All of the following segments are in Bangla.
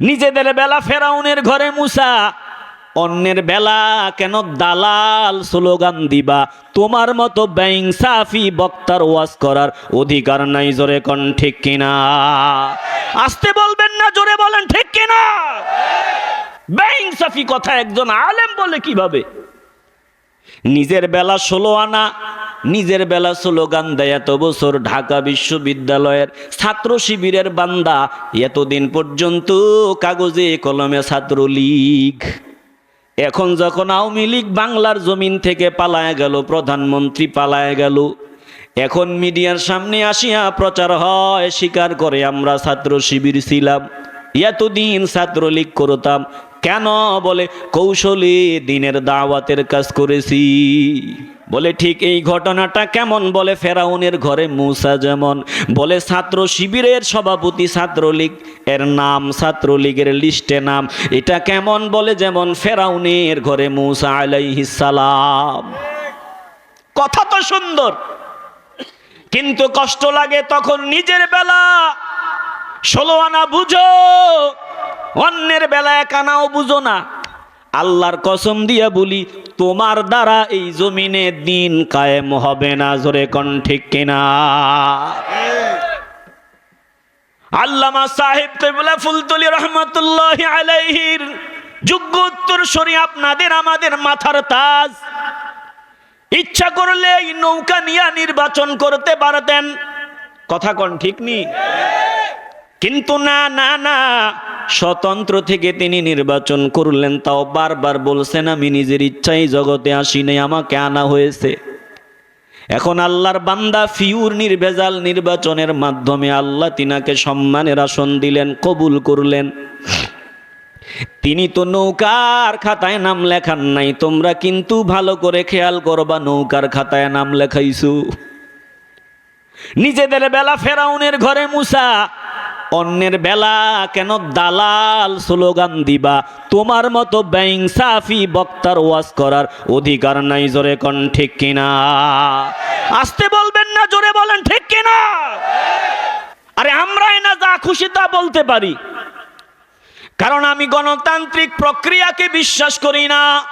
নিজেদের বেলা ফেরাউনের ঘরে মুসা, অন্যের বেলা কেন দালাল স্লোগান দিবা? তোমার মতো ব্যাং সাফি বক্তার ওয়াজ করার অধিকার নাই জোরে কন ঠিক কিনা? আসতে বলবেন না, জোরে বলেন ঠিক কিনা? ব্যাং সাফি কথা একজন আলেম বলে কীভাবে? নিজের বেলা ষোলো আনা নিজের বেলা স্লোগান দেয় এত বছর ঢাকা বিশ্ববিদ্যালয়ের ছাত্র শিবিরের বান্দা। এতদিন পর্যন্ত কাগজে কলমে ছাত্রলীগ। এখন যখন আওয়ামী লীগ বাংলার জমিন থেকে পালায় গেল, প্রধানমন্ত্রী পালায় গেল, এখন মিডিয়ার সামনে আসিয়া প্রচার হয়, স্বীকার করে আমরা ছাত্র শিবির ছিলাম। এতদিন ছাত্রলীগ করতাম। কেন? বলে, কৌশলে দিনের দাওয়াতের কাজ করেছি। বলে, ঠিক এই ঘটনাটা কেমন? বলে, ফেরাউনের ঘরে মূসা যেমন। বলে, ছাত্র শিবিরের সভাপতি ছাত্রলীগ, এর নাম ছাত্রলীগের লিস্টে নাম। এটা কেমন? বলে, যেমন ফেরাউনের ঘরে মূসা আলাইহিস সালাম। কথা তো সুন্দর, কিন্তু কষ্ট লাগে তখন নিজের বেলা। ষোলো আনা বুঝো, অন্যের বেলা এক আনাও বুঝো না। আল্লাহর কসম দিয়া বলি, তোমার দ্বারা এই জমিনে দিন কায়েম হবে না, জোরে কন ঠিক কিনা? আল্লামা সাহেব তেবলা ফুলতলি রহমতুল্লাহ আলাইহির যোগ্য উত্তর সরি আপনাদের, আমাদের মাথার তাজ। ইচ্ছা করলে এই নৌকা নিয়ে নির্বাচন করতে পারতেন। কথা কন ঠিক নি? কিন্তু না না না। স্বতন্ত্র থেকে তিনি নির্বাচন করলেন, তাও বারবার বলছেন, আমি নিজের ইচ্ছাই জগতে আসি নাই, আমাকে আনা হয়েছে। এখন আল্লাহর বান্দা ফিউর নির্ভেজাল নির্বাচনের মাধ্যমে আল্লাহ তিনাকে সম্মানের আসন দিলেন, কবুল করলেন। তিনি তো নৌকার খাতায় নাম লেখান নাই, তোমরা কিন্তু ভালো করে খেয়াল করবা, নৌকার খাতায় নাম লেখাইছো। নিজেদের বেলা ফেরাউনের ঘরে মুসা অন্যের বেলা কেন দালাল স্লোগান দিবা? তোমার মতো ব্যাং সাফি বক্তার ওয়াজ করার অধিকার নাই জোরে কন ঠিক কিনা? আসতে বলবেন না, জোরে বলেন ঠিক কিনা? আরে আমরাই না যা খুশি তা বলতে পারি। কারণ আমি গণতান্ত্রিক প্রক্রিয়াকে বিশ্বাস করি না।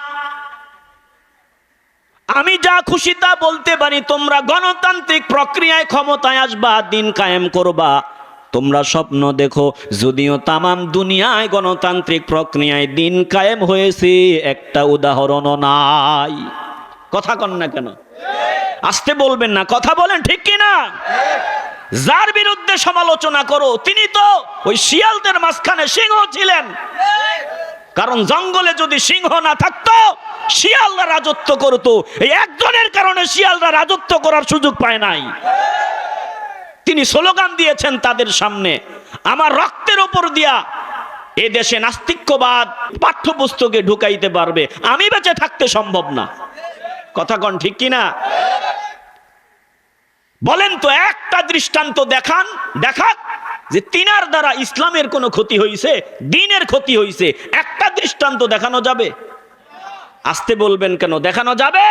আমি যা খুশি তা বলতে পারি, তোমরা গণতান্ত্রিক প্রক্রিয়ায় ক্ষমতায় আসবা, দিন কায়েম করবা। তোমরা স্বপ্ন দেখো, যদিও তামাম দুনিয়ায় গণতান্ত্রিক প্রক্রিয়ায় দিন কায়েম হয়েছে, একটা উদাহরণও নাই। কথা কন না কেন? আসতে বলবেন না, কথা বলেন ঠিক কি না যার বিরুদ্ধে সমালোচনা করো, তিনি তো ওই শিয়ালদের মাঝখানে সিংহ ছিলেন। কারণ জঙ্গলে যদি সিংহ না থাকতো, শিয়ালরা রাজত্ব করতো। এই একজনের কারণে শিয়ালরা রাজত্ব করার সুযোগ পায় নাই। তিনি স্লোগান দিয়েছেন তাদের সামনে, আমার রক্তের ওপর দিয়া এ দেশে নাস্তিক্যবাদ পাঠ্যপুস্তকে ঢুকাইতে পারবে, আমি বেঁচে থাকতে সম্ভব না। কথা কন ঠিক কিনা? বলেন তো, একটা দৃষ্টান্ত দেখান, দেখাক যে তিনার দ্বারা ইসলামের কোনো ক্ষতি হয়েছে দিনের ক্ষতি হয়েছে একটা দৃষ্টান্ত দেখানো যাবে? আসতে বলবেন কেন, দেখানো যাবে?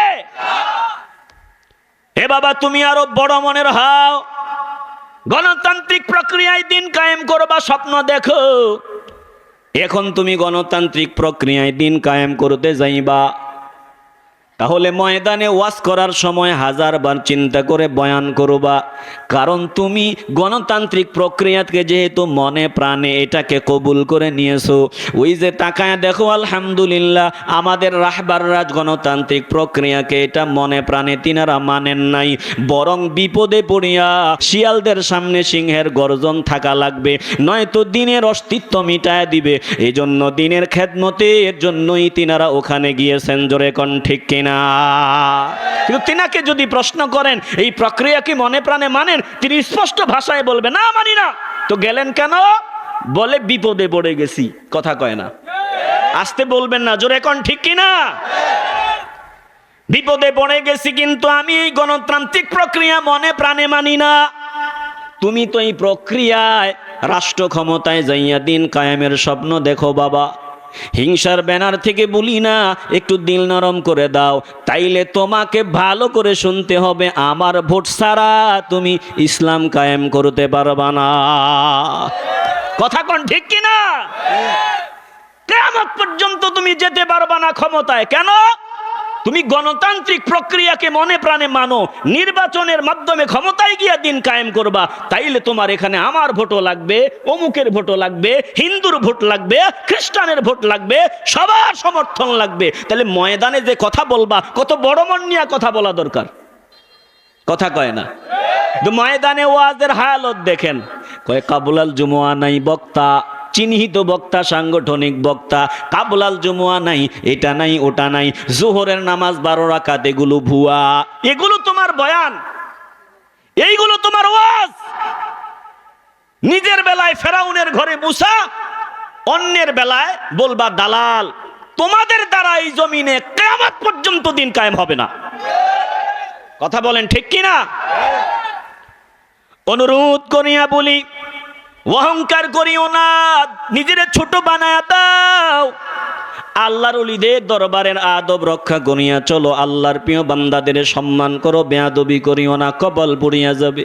এ বাবা, তুমি আরও বড় মনের হাও। গণতান্ত্রিক প্রক্রিয়ায় দিন কায়েম করবা স্বপ্ন দেখো। এখন তুমি গণতান্ত্রিক প্রক্রিয়ায় দিন কায়েম করতে যাইবা। তাহলে ময়দানে ওয়াজ করার সময় হাজারবার চিন্তা করে বয়ান করবা। কারণ তুমি গণতান্ত্রিক প্রক্রিয়াকে যেহেতু মনে প্রাণে এটাকে কবুল করে নিয়েছো, ওই যে তাকায় দেখো, আলহামদুলিল্লাহ, আমাদের রাহবাররাজ গণতান্ত্রিক প্রক্রিয়াকে এটা মনে প্রাণে তিনারা মানেন নাই। বরং বিপদে পড়িয়া শিয়ালদের সামনে সিংহের গর্জন থাকা লাগবে, নয়তো দিনের অস্তিত্ব মিটায় দিবে। এই জন্য দিনের খেদমতে, এর জন্যই তিনারা ওখানে গিয়েছেন জোরে কন ঠিক কিনা? কিন্তু তিনাকে যদি প্রশ্ন করেন, এই প্রক্রিয়া কি মনে প্রাণে মানেন? তিনি স্পষ্ট ভাষায় বলবে, না, মানি না। তো গেলেন কেন? বলে, বিপদে পড়ে গেছি। কথা কয় না। আসতে বলবেন না, জোরে কন, ঠিক কিনা? বিপদে পড়ে গেছি, কিন্তু আমি এই গণতান্ত্রিক প্রক্রিয়া মনে প্রাণে মানি না। তুমি তো এই প্রক্রিয়ায় রাষ্ট্র ক্ষমতায় যাইয়া দিন কায়েমের স্বপ্ন দেখো, বাবা। হিংসার ব্যানার থেকে বলি না, একটু দিল নরম করে দাও। তাইলে তোমাকে ভালো করে শুনতে হবে, আমার ভোট ছাড়া তুমি ইসলাম কায়েম করতে পারবা না। কথা কোন ঠিক কিনা? কেমন পর্যন্ত তুমি যেতে পারবা না ক্ষমতায়। কেন? তুমি গণতান্ত্রিক প্রক্রিয়াকে মনে প্রাণে মানো, নির্বাচনের মাধ্যমে ক্ষমতায় গিয়া দিন কায়েম করবা, তাইলে তোমার এখানে আমার ভোটও লাগবে, অমুকের ভোটও লাগবে, হিন্দুর ভোট লাগবে, খ্রিস্টানের ভোট লাগবে, সবার সমর্থন লাগবে। তাহলে ময়দানে যে কথা বলবা, কত বড় মন নিয়ে কথা বলা দরকার। কথা কয় না। ময়দানে ওয়াজের হায়ালত দেখেন। কয়, কাবুলাল জুমুয়া নাই বক্তা। চিহ্নিত বক্তা, সাংগঠনিক বক্তা, কাবুলাল জুমুয়া নাই, এটা নাই, ওটা নাই, জোহরের নামাজ বারো রাকাত, এগুলো ভুয়া। এগুলো তোমার বয়ান। এইগুলো তোমার ওয়াজ। নিজের বেলায় ফেরাউনের ঘরে মুসা, অন্যের বেলায় বলবা দালাল। তোমাদের দ্বারা এই জমিনে কেয়ামত পর্যন্ত দিন কায়েম হবে না। কথা বলেন ঠিক কিনা? অনুরোধ করিয়া বলি অহংকার করিও না, নিজের ছোট বানায় দাও। আল্লাহর অলিদের দরবারের আদব রক্ষা করিয়া চলো, আল্লাহর প্রিয় বান্দাদের সম্মান করো, বেয়াদবি করিও না, কবল পড়িয়া যাবে।